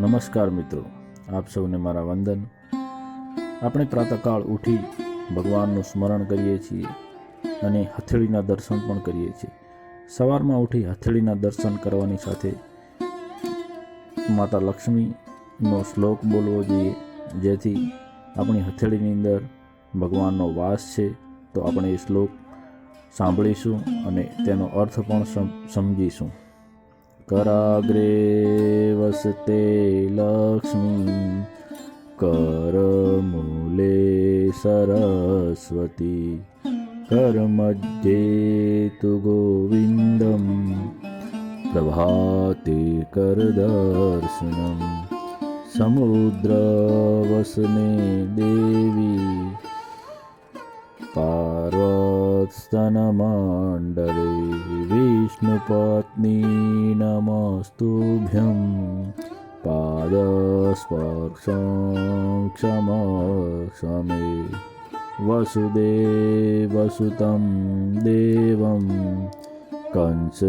નમસ્કાર મિત્રો. આપ સૌને મારા વંદન. આપણે પ્રાતઃકાળ ઉઠી ભગવાનનું સ્મરણ કરીએ છીએ અને હથેળીના દર્શન પણ કરીએ છીએ. સવારમાં ઉઠી હથેળીના દર્શન કરવાની સાથે માતા લક્ષ્મીનો શ્લોક બોલવો જોઈએ. જેથી આપણી હથેળીની અંદર ભગવાનનો વાસ છે. તો આપણે એ શ્લોક સાંભળીશું અને તેનો અર્થ પણ સમ- સમજીશું. कराग्रे वसते लक्ष्मी। करमूले सरस्वती। करमध्ये तु गोविन्दं प्रभाते करदर्शनं समुद्रवसने देवी पार्वत्स्तनमण्डले विष्णुपत्नी नमस्तुभ्यं पादस्पर्शं क्षमक्षमे वसुदेवसुतं देवं कंसचाणूरमर्धनं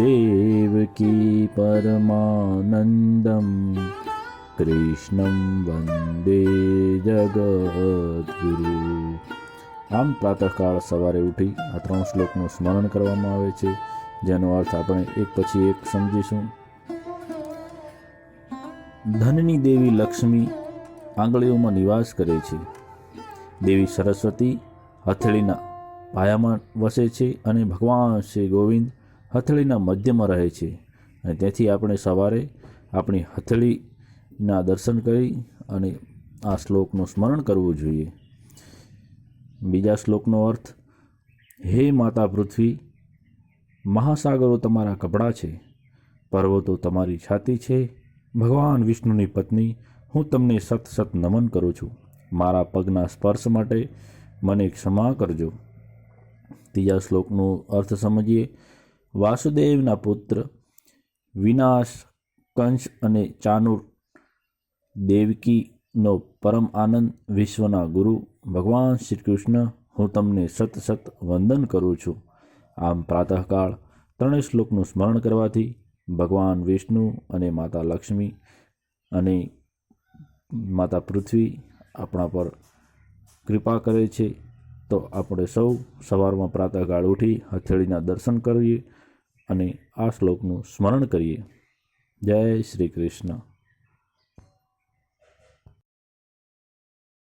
देवकी परमानन्दम् કૃષ્ણમ વંદે જગદગુરુ આમ પ્રાતઃકાળ સવારે ઉઠી આ ત્રણ શ્લોકનું સ્મરણ કરવામાં આવે છે, જેનો અર્થ આપણે એક પછી એક સમજીશું. ધનની દેવી લક્ષ્મી આંગળીઓમાં નિવાસ કરે છે. દેવી સરસ્વતી હથેળીના પાયામાં વસે છે અને ભગવાન શ્રી ગોવિંદ હથેળીના મધ્યમાં રહે છે. અને તેથી આપણે સવારે આપણી હથેળીના દર્શન કરી અને આ શ્લોકનું સ્મરણ કરવું જોઈએ. બીજા શ્લોકનો અર્થ, હે માતા પૃથ્વી, મહાસાગરો તમારા કપડાં છે, પર્વતો તમારી છાતી છે. ભગવાન વિષ્ણુની પત્ની, હું તમને સત સત નમન કરું છું. મારા પગના સ્પર્શ માટે મને ક્ષમા કરજો. ત્રીજા શ્લોકનો અર્થ સમજીએ, વાસુદેવના પુત્ર વિનાશ કંશ અને ચાનુર દેવકીનો પરમ આનંદ વિશ્વના ગુરુ ભગવાન શ્રી કૃષ્ણ હું તમને સત સત વંદન કરું છું. આમ પ્રાતઃકાળ ત્રણેય શ્લોકનું સ્મરણ કરવાથી ભગવાન વિષ્ણુ અને માતા લક્ષ્મી અને માતા પૃથ્વી આપણા પર કૃપા કરે છે. તો આપણે સૌ સવારમાં પ્રાતઃકાળ ઉઠી હથેળીના દર્શન કરીએ અને આ શ્લોકનું સ્મરણ કરીએ. જય શ્રી કૃષ્ણ.